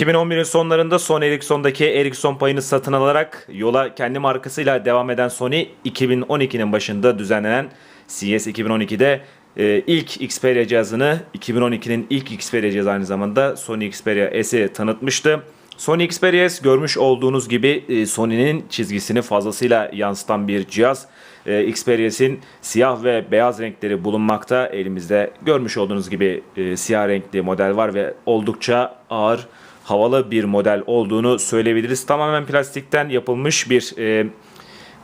2011'in sonlarında Sony Ericsson'daki Ericsson payını satın alarak yola kendi markasıyla devam eden Sony 2012'nin başında düzenlenen CES 2012'de e, ilk Xperia cihazını 2012'nin ilk Xperia cihazı aynı zamanda Sony Xperia S'i tanıtmıştı. Sony Xperia S görmüş olduğunuz gibi e, Sony'nin çizgisini fazlasıyla yansıtan bir cihaz. E, Xperia S'in siyah ve beyaz renkleri bulunmakta. Elimizde görmüş olduğunuz gibi e, siyah renkli model var ve oldukça ağır, havalı bir model olduğunu söyleyebiliriz. Tamamen plastikten yapılmış bir e,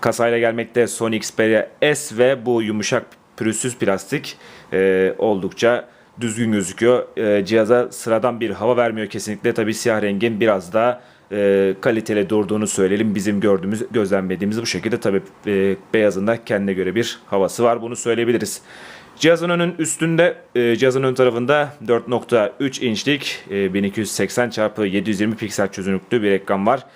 kasayla gelmekte Sony Xperia S ve bu yumuşak pürüzsüz plastik e, oldukça düzgün gözüküyor. E, cihaza sıradan bir hava vermiyor kesinlikle. Tabi siyah rengin biraz daha e, kaliteli durduğunu söyleyelim. Bizim gördüğümüz, gözlemlediğimiz bu şekilde tabi e, beyazın da kendine göre bir havası var. Bunu söyleyebiliriz. Cihazın önün üstünde, e, cihazın ön tarafında 4.3 inçlik e, 1280 x 720 piksel çözünürlüklü bir ekran var.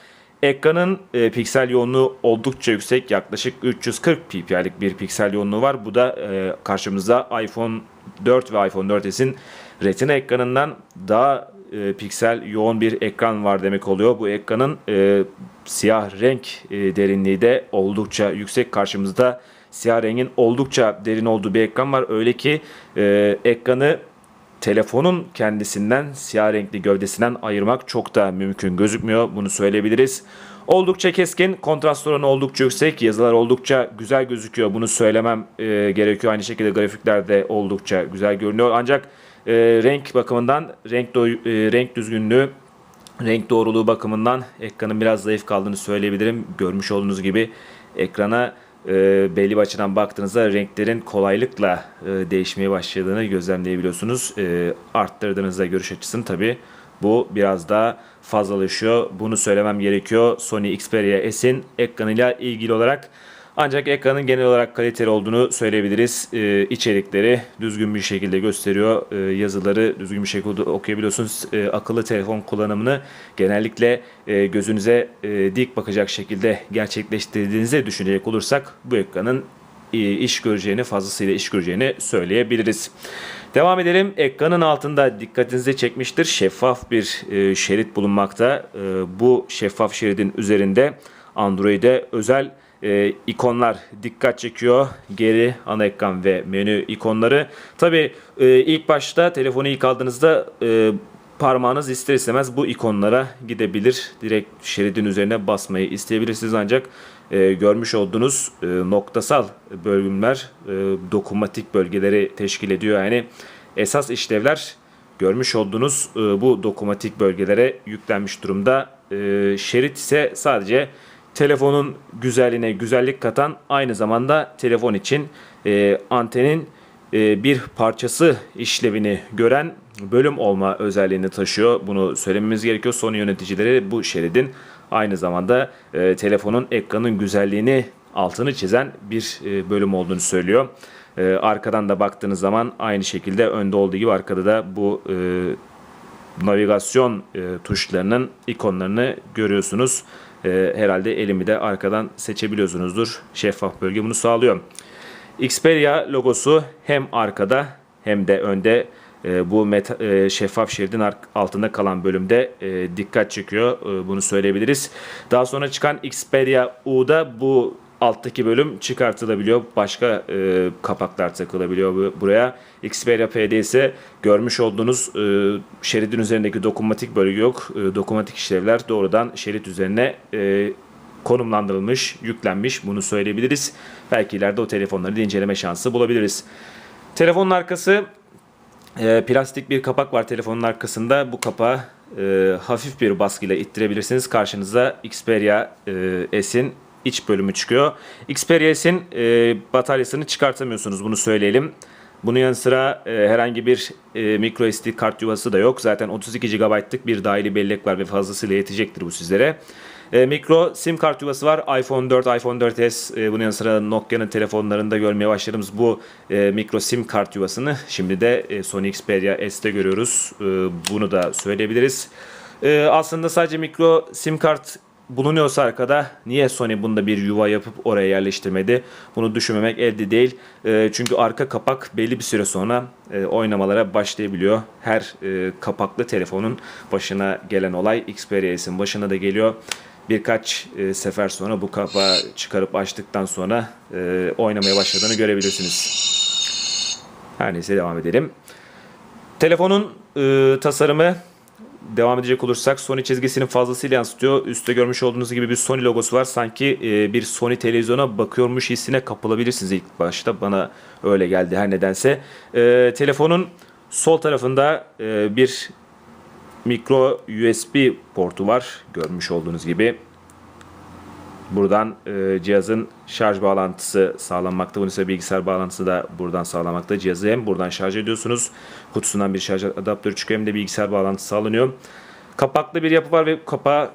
Ekranın e, piksel yoğunluğu oldukça yüksek. Yaklaşık 340 ppi'lik bir piksel yoğunluğu var. Bu da e, karşımızda iPhone 4 ve iPhone 4s'in Retina ekranından daha e, piksel yoğun bir ekran var demek oluyor. Bu ekranın e, siyah renk e, derinliği de oldukça yüksek. Karşımızda siyah rengin oldukça derin olduğu bir ekran var. Öyle ki e, ekranı telefonun kendisinden siyah renkli gövdesinden ayırmak çok da mümkün gözükmüyor. Bunu söyleyebiliriz. Oldukça keskin, kontrast oranı oldukça yüksek, yazılar oldukça güzel gözüküyor. Bunu söylemem e, gerekiyor. Aynı şekilde grafikler de oldukça güzel görünüyor. Ancak e, renk bakımından, renk, doy- e, renk düzgünlüğü, renk doğruluğu bakımından ekranın biraz zayıf kaldığını söyleyebilirim. Görmüş olduğunuz gibi ekrana e, belli bir açıdan baktığınızda renklerin kolaylıkla e, değişmeye başladığını gözlemleyebiliyorsunuz. E, arttırdığınızda görüş açısını tabi bu biraz daha fazlalaşıyor. Bunu söylemem gerekiyor. Sony Xperia S'in ekranıyla ilgili olarak. Ancak ekranın genel olarak kaliteli olduğunu söyleyebiliriz. Ee, içerikleri düzgün bir şekilde gösteriyor. Ee, yazıları düzgün bir şekilde okuyabiliyorsunuz. Ee, akıllı telefon kullanımını genellikle e, gözünüze e, dik bakacak şekilde gerçekleştirdiğinizi düşünecek olursak bu ekranın e, iş göreceğini, fazlasıyla iş göreceğini söyleyebiliriz. Devam edelim. Ekranın altında dikkatinizi çekmiştir. Şeffaf bir e, şerit bulunmakta. E, bu şeffaf şeridin üzerinde Android'e özel e, ikonlar dikkat çekiyor. Geri, ana ekran ve menü ikonları. Tabi ilk başta telefonu ilk aldığınızda e, parmağınız ister istemez bu ikonlara gidebilir. Direkt şeridin üzerine basmayı isteyebilirsiniz ancak e, görmüş olduğunuz e, noktasal bölümler e, dokunmatik bölgeleri teşkil ediyor. Yani esas işlevler görmüş olduğunuz e, bu dokunmatik bölgelere yüklenmiş durumda. E, şerit ise sadece telefonun güzelliğine güzellik katan aynı zamanda telefon için e, antenin e, bir parçası işlevini gören bölüm olma özelliğini taşıyor. Bunu söylememiz gerekiyor. Sony yöneticileri bu şeridin aynı zamanda e, telefonun ekranın güzelliğini altını çizen bir e, bölüm olduğunu söylüyor. E, arkadan da baktığınız zaman aynı şekilde önde olduğu gibi arkada da bu e, navigasyon e, tuşlarının ikonlarını görüyorsunuz. E, herhalde elimi de arkadan seçebiliyorsunuzdur. Şeffaf bölge bunu sağlıyor. Xperia logosu hem arkada hem de önde e, bu meta, e, şeffaf şeridin altında kalan bölümde e, dikkat çekiyor. E, bunu söyleyebiliriz. Daha sonra çıkan Xperia U'da bu alttaki bölüm çıkartılabiliyor. Başka e, kapaklar takılabiliyor bu- buraya. Xperia P'de ise görmüş olduğunuz e, şeridin üzerindeki dokunmatik bölge yok. E, dokunmatik işlevler doğrudan şerit üzerine e, konumlandırılmış, yüklenmiş. Bunu söyleyebiliriz. Belki ileride o telefonları inceleme şansı bulabiliriz. Telefonun arkası e, plastik bir kapak var telefonun arkasında. Bu kapağı e, hafif bir baskıyla ittirebilirsiniz. Karşınıza Xperia e, S'in iç bölümü çıkıyor. Xperia S'in e, bataryasını çıkartamıyorsunuz bunu söyleyelim. Bunun yanı sıra e, herhangi bir e, micro SD kart yuvası da yok. Zaten 32 GB'lık bir dahili bellek var ve fazlasıyla yetecektir bu sizlere. E, mikro sim kart yuvası var. iPhone 4, iPhone 4S e, bunun yanı sıra Nokia'nın telefonlarında görmeye başladığımız bu e, mikro sim kart yuvasını şimdi de e, Sony Xperia S'te görüyoruz. E, bunu da söyleyebiliriz. E, aslında sadece mikro sim kart bulunuyorsa arkada niye Sony bunda bir yuva yapıp oraya yerleştirmedi? Bunu düşünmemek elde değil. E, çünkü arka kapak belli bir süre sonra e, oynamalara başlayabiliyor. Her e, kapaklı telefonun başına gelen olay Xperia S'in başına da geliyor. Birkaç e, sefer sonra bu kapağı çıkarıp açtıktan sonra e, oynamaya başladığını görebilirsiniz. Her neyse devam edelim. Telefonun e, tasarımı devam edecek olursak Sony çizgisini fazlasıyla yansıtıyor. Üstte görmüş olduğunuz gibi bir Sony logosu var. Sanki e, bir Sony televizyona bakıyormuş hissine kapılabilirsiniz ilk başta. Bana öyle geldi her nedense. E, telefonun sol tarafında e, bir mikro USB portu var. Görmüş olduğunuz gibi. Buradan e, cihazın şarj bağlantısı sağlanmakta. Bunun ise bilgisayar bağlantısı da buradan sağlamakta. Cihazı hem buradan şarj ediyorsunuz. Kutusundan bir şarj adaptörü çıkıyor hem de bilgisayar bağlantısı sağlanıyor. Kapaklı bir yapı var ve kapağı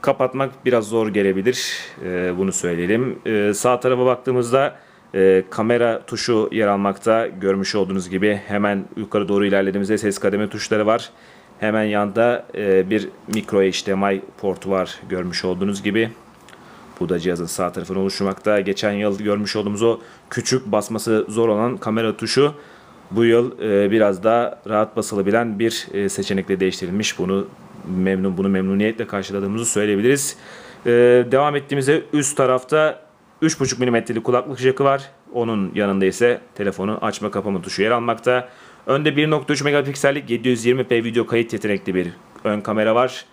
kapatmak biraz zor gelebilir. E, bunu söyleyelim. E, sağ tarafa baktığımızda e, kamera tuşu yer almakta. Görmüş olduğunuz gibi hemen yukarı doğru ilerlediğimizde ses kademe tuşları var. Hemen yanda e, bir micro HDMI portu var görmüş olduğunuz gibi. Bu da cihazın sağ tarafını oluşturmakta. Geçen yıl görmüş olduğumuz o küçük basması zor olan kamera tuşu bu yıl e, biraz daha rahat basılabilen bir e, seçenekle değiştirilmiş. Bunu memnun bunu memnuniyetle karşıladığımızı söyleyebiliriz. E, devam ettiğimizde üst tarafta 3.5 mm'lik kulaklık jackı var. Onun yanında ise telefonu açma kapama tuşu yer almakta. Önde 1.3 megapiksellik 720p video kayıt yetenekli bir ön kamera var.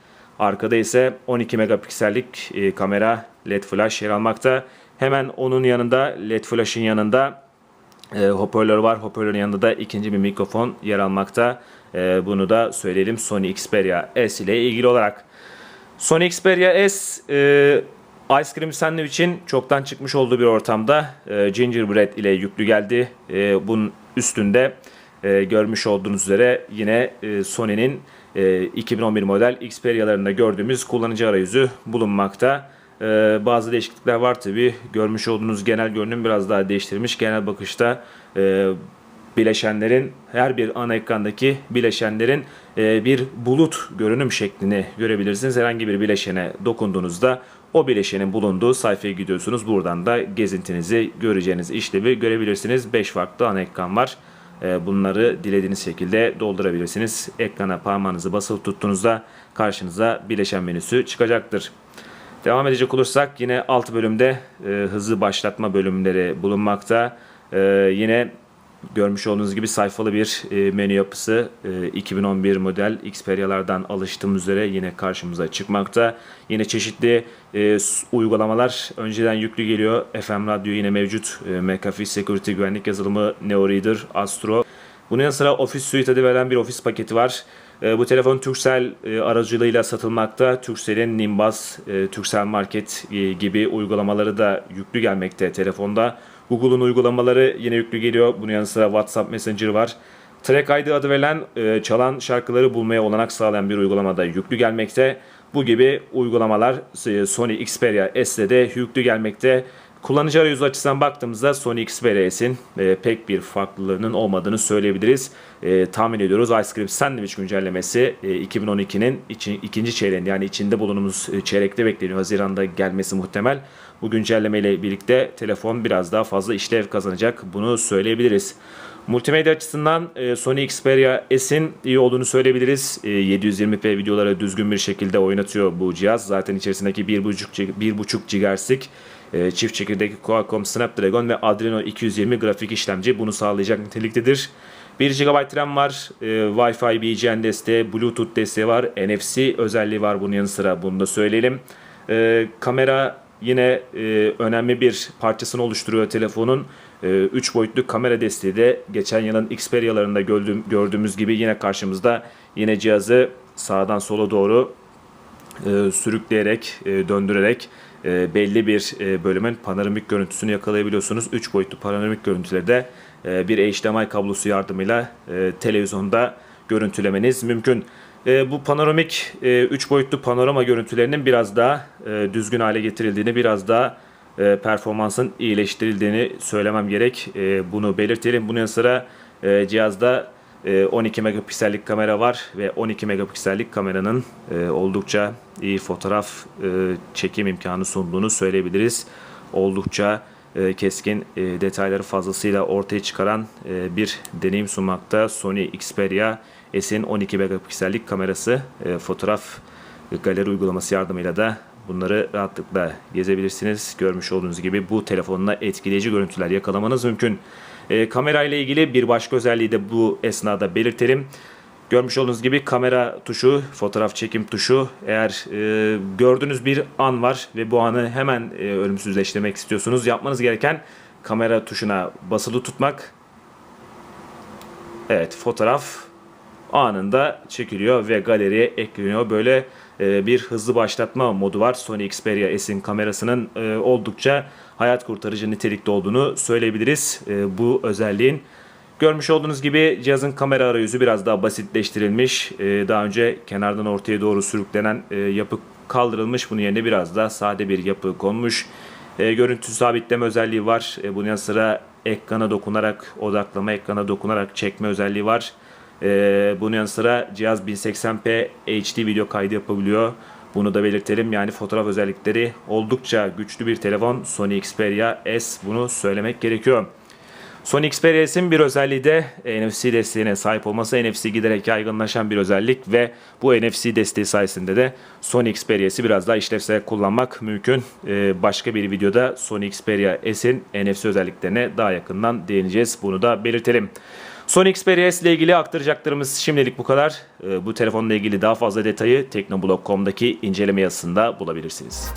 Arkada ise 12 megapiksellik e, kamera LED flash yer almakta. Hemen onun yanında LED flash'ın yanında e, hoparlör var. Hoparlörün yanında da ikinci bir mikrofon yer almakta. E, bunu da söyleyelim Sony Xperia S ile ilgili olarak. Sony Xperia S e, Ice Cream Sandwich'in çoktan çıkmış olduğu bir ortamda e, Gingerbread ile yüklü geldi. E, bunun üstünde e, görmüş olduğunuz üzere yine e, Sony'nin e, 2011 model Xperia'larında gördüğümüz kullanıcı arayüzü bulunmakta. E, bazı değişiklikler var tabi. Görmüş olduğunuz genel görünüm biraz daha değiştirilmiş. Genel bakışta e, bileşenlerin her bir ana ekrandaki bileşenlerin e, bir bulut görünüm şeklini görebilirsiniz. Herhangi bir bileşene dokunduğunuzda o bileşenin bulunduğu sayfaya gidiyorsunuz. Buradan da gezintinizi göreceğiniz işlevi görebilirsiniz. 5 farklı ana ekran var. E, Bunları dilediğiniz şekilde doldurabilirsiniz. Ekrana parmağınızı basılı tuttuğunuzda karşınıza bileşen menüsü çıkacaktır. Devam edecek olursak yine alt bölümde e, hızlı başlatma bölümleri bulunmakta. E, yine görmüş olduğunuz gibi sayfalı bir e, menü yapısı e, 2011 model Xperia'lardan alıştığımız üzere yine karşımıza çıkmakta. Yine çeşitli e, uygulamalar önceden yüklü geliyor. FM Radyo yine mevcut. E, McAfee Security güvenlik yazılımı, NeoReader, Astro. Bunun yanı sıra Office Suite adı verilen bir ofis paketi var. E, bu telefon Turkcell e, aracılığıyla satılmakta. Turkcell'in Nimbus, e, Turkcell Market e, gibi uygulamaları da yüklü gelmekte telefonda. Google'un uygulamaları yine yüklü geliyor. Bunun yanı sıra WhatsApp Messenger var. Track ID adı verilen e, çalan şarkıları bulmaya olanak sağlayan bir uygulamada yüklü gelmekte. Bu gibi uygulamalar e, Sony Xperia S'de de yüklü gelmekte. Kullanıcı arayüzü açısından baktığımızda Sony Xperia S'in e, pek bir farklılığının olmadığını söyleyebiliriz. E, tahmin ediyoruz Ice Cream Sandwich güncellemesi e, 2012'nin içi- ikinci çeyreğinde yani içinde bulunduğumuz e, çeyrekte bekleniyor. Haziran'da gelmesi muhtemel. Bu güncelleme ile birlikte telefon biraz daha fazla işlev kazanacak. Bunu söyleyebiliriz. Multimedya açısından e, Sony Xperia S'in iyi olduğunu söyleyebiliriz. E, 720p videoları düzgün bir şekilde oynatıyor bu cihaz. Zaten içerisindeki 1.5 1.5 GHz'lik e, çift çekirdekli Qualcomm Snapdragon ve Adreno 220 grafik işlemci bunu sağlayacak niteliktedir. 1 GB RAM var, e, Wi-Fi, BGN desteği, Bluetooth desteği var, NFC özelliği var bunun yanı sıra bunu da söyleyelim. E, kamera yine e, önemli bir parçasını oluşturuyor telefonun. 3 boyutlu kamera desteği de geçen yılın Xperia'larında gördüğüm, gördüğümüz gibi yine karşımızda. Yine cihazı sağdan sola doğru e, sürükleyerek, e, döndürerek e, belli bir e, bölümün panoramik görüntüsünü yakalayabiliyorsunuz. 3 boyutlu panoramik görüntüleri de e, bir HDMI kablosu yardımıyla e, televizyonda görüntülemeniz mümkün. E, bu panoramik 3 boyutlu panorama görüntülerinin biraz daha e, düzgün hale getirildiğini, biraz daha e, performansın iyileştirildiğini söylemem gerek. E, bunu belirtelim. Bunun yanı sıra e, cihazda e, 12 megapiksellik kamera var ve 12 megapiksellik kameranın e, oldukça iyi fotoğraf e, çekim imkanı sunduğunu söyleyebiliriz. Oldukça e, keskin e, detayları fazlasıyla ortaya çıkaran e, bir deneyim sunmakta. Sony Xperia S'in 12 megapiksellik kamerası e, fotoğraf galeri uygulaması yardımıyla da bunları rahatlıkla gezebilirsiniz. Görmüş olduğunuz gibi bu telefonla etkileyici görüntüler yakalamanız mümkün. E, kamera ile ilgili bir başka özelliği de bu esnada belirtelim. Görmüş olduğunuz gibi kamera tuşu, fotoğraf çekim tuşu. Eğer e, gördüğünüz bir an var ve bu anı hemen e, ölümsüzleştirmek istiyorsunuz. Yapmanız gereken kamera tuşuna basılı tutmak. Evet fotoğraf anında çekiliyor ve galeriye ekleniyor. Böyle e, bir hızlı başlatma modu var. Sony Xperia S'in kamerasının e, oldukça hayat kurtarıcı nitelikte olduğunu söyleyebiliriz. E, bu özelliğin Görmüş olduğunuz gibi cihazın kamera arayüzü biraz daha basitleştirilmiş. E, daha önce kenardan ortaya doğru sürüklenen e, yapı kaldırılmış. Bunun yerine biraz daha sade bir yapı konmuş. E, görüntü sabitleme özelliği var. E, bunun yanı sıra ekrana dokunarak, odaklama ekrana dokunarak çekme özelliği var. Ee, bunun yanı sıra cihaz 1080p HD video kaydı yapabiliyor. Bunu da belirtelim. Yani fotoğraf özellikleri oldukça güçlü bir telefon. Sony Xperia S bunu söylemek gerekiyor. Sony Xperia S'in bir özelliği de NFC desteğine sahip olması. NFC giderek yaygınlaşan bir özellik ve bu NFC desteği sayesinde de Sony Xperia S'i biraz daha işlevsel kullanmak mümkün. Ee, başka bir videoda Sony Xperia S'in NFC özelliklerine daha yakından değineceğiz. Bunu da belirtelim. Sony Xperia S ile ilgili aktaracaklarımız şimdilik bu kadar. Ee, Bu telefonla ilgili daha fazla detayı teknoblog.com'daki inceleme yazısında bulabilirsiniz.